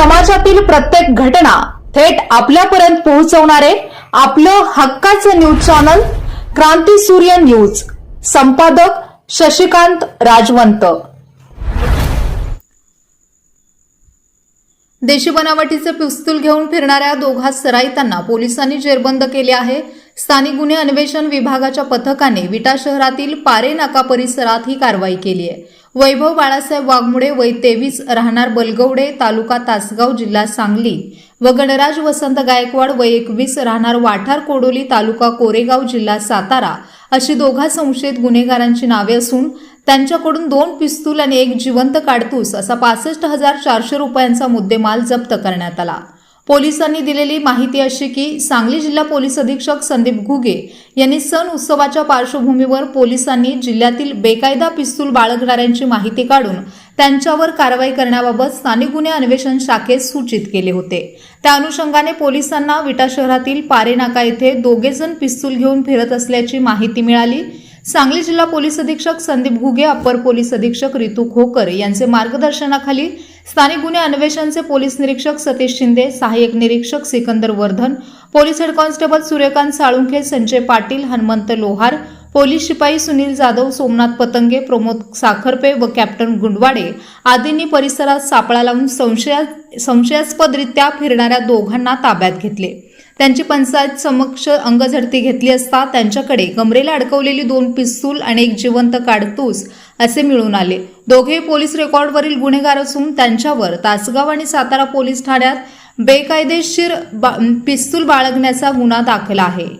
समाजातील प्रत्येक घटना थेट आपल्यापर्यंत पोहोचवणारे आपलं हक्काचं न्यूज चॅनल क्रांती सूर्य न्यूज. संपादक शशिकांत राजवंत. देशी बनावटीचे पिस्तूल घेऊन फिरणाऱ्या दोघा सराईतांना पोलिसांनी जेरबंद केले आहे. स्थानिक गुन्हे अन्वेषण विभागाच्या पथकाने विटा शहरातील पारे नाका परिसरात ही कारवाई केली आहे. वैभव बाळासाहेब वाघमुळे वय तेवीस राहणार बलगवडे तालुका तासगाव जिल्हा सांगली व गणराज वसंत गायकवाड वय एकवीस राहणार वाठार कोडोली तालुका कोरेगाव जिल्हा सातारा अशी दोघा संशयित गुन्हेगारांची नावे असून त्यांच्याकडून दोन पिस्तूल आणि एक जिवंत काडतूस असा पासष्ट हजार चारशे रुपयांचा मुद्देमाल जप्त करण्यात आला. पोलिसांनी दिलेली माहिती अशी की सांगली जिल्हा पोलीस अधीक्षक संदीप घुगे यांनी सण उत्सवाच्या पार्श्वभूमीवर पोलिसांनी जिल्ह्यातील बेकायदा पिस्तूल बाळगणाऱ्यांची माहिती काढून त्यांच्यावर कारवाई करण्याबाबत स्थानिक गुन्हे अन्वेषण शाखेत सूचित केले होते. त्या अनुषंगाने पोलिसांना विटा शहरातील पारेनाका येथे दोघेजण पिस्तूल घेऊन फिरत असल्याची माहिती मिळाली. सांगली जिल्हा पोलीस अधीक्षक संदीप घुगे अप्पर पोलीस अधीक्षक रितू खोकर यांचे मार्गदर्शनाखाली स्थानिक गुन्हे अन्वेषणचे पोलीस निरीक्षक सतीश शिंदे सहाय्यक निरीक्षक Sikandar Wardhan police head constable Suryakant Salunkhe Sanjay Patil Hanumant Lohar police शिपाई सुनील जाधव सोमनाथ पतंगे प्रमोद साखरपे व कॅप्टन गुंडवाडे आदींनी परिसरात सापळा लावून संशया संशयास्पदरित्या फिरणाऱ्या दोघांना ताब्यात घेतले. त्यांची पंचायत समक्ष अंगझडती घेतली असता त्यांच्याकडे कमरेला अडकवलेली दोन पिस्तूल आणि एक जिवंत काडतूस असे मिळून आले. दोघे पोलीस रेकॉर्डवरील गुन्हेगार असून त्यांच्यावर तासगाव आणि सातारा पोलीस ठाण्यात बेकायदेशीर बा- पिस्तूल बाळगण्याचा गुन्हा दाखल आहे.